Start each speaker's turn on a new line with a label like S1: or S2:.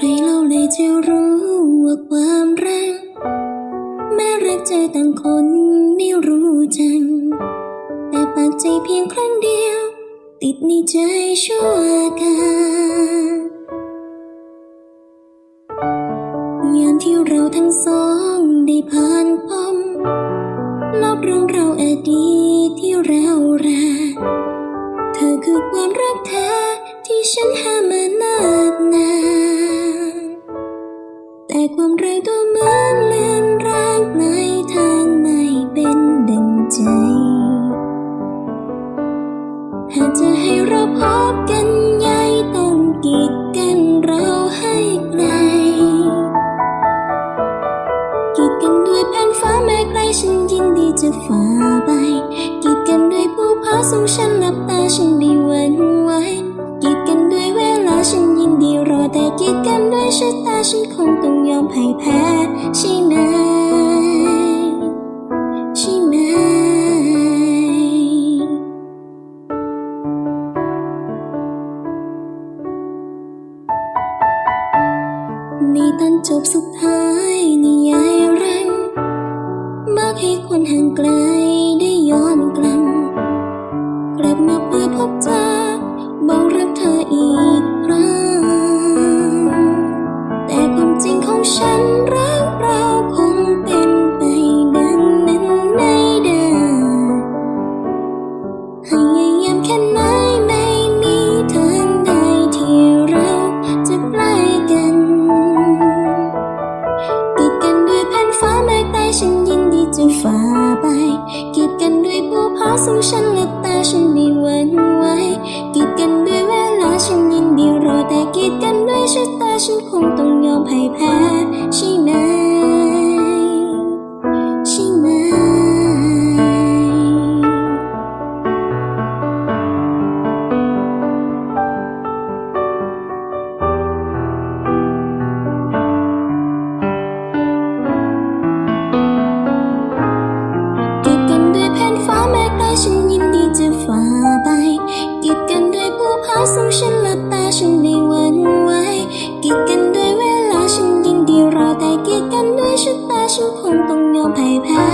S1: ใครเล่าเลยจะรู้ว่าความรักแม้รักเจอต่างคนไม่รู้จัง แต่ปากใจเพียงครั้งเดียว ติดในใจชั่วการยามที่เราทั้งสองได้ผ่านพ้นลบเรื่องเราวอดีตที่เรารักเธอคือความรักแท้ที่ฉันหามานานนาน หากจะให้เราพบกันใหญ่ต้องกีดกันเราให้ไกล กีดกันด้วยแผ่นฟ้าแม้ไกลฉันยินดีจะฝ่าไป กีดกันด้วยภูผาสูงฉันหลับตาฉันได้หวันไหวกีดกันด้วยเวลาฉันยินดีรอแต่กีดกันด้วยชะตาฉันคงต้องยอมพ่ายแพ้ใช่ไหม ในตอนจบสุดท้ายนิยายรังมักให้คนห่างไกล สูงฉันหลับตาฉันไม่หวั่นไหวกีดกันด้วยเวลาฉันยินดีรอแต่กีดกันด้วยชะตาฉันคงต้องยอมให้แพ้ คงต้องยอมให้แพ้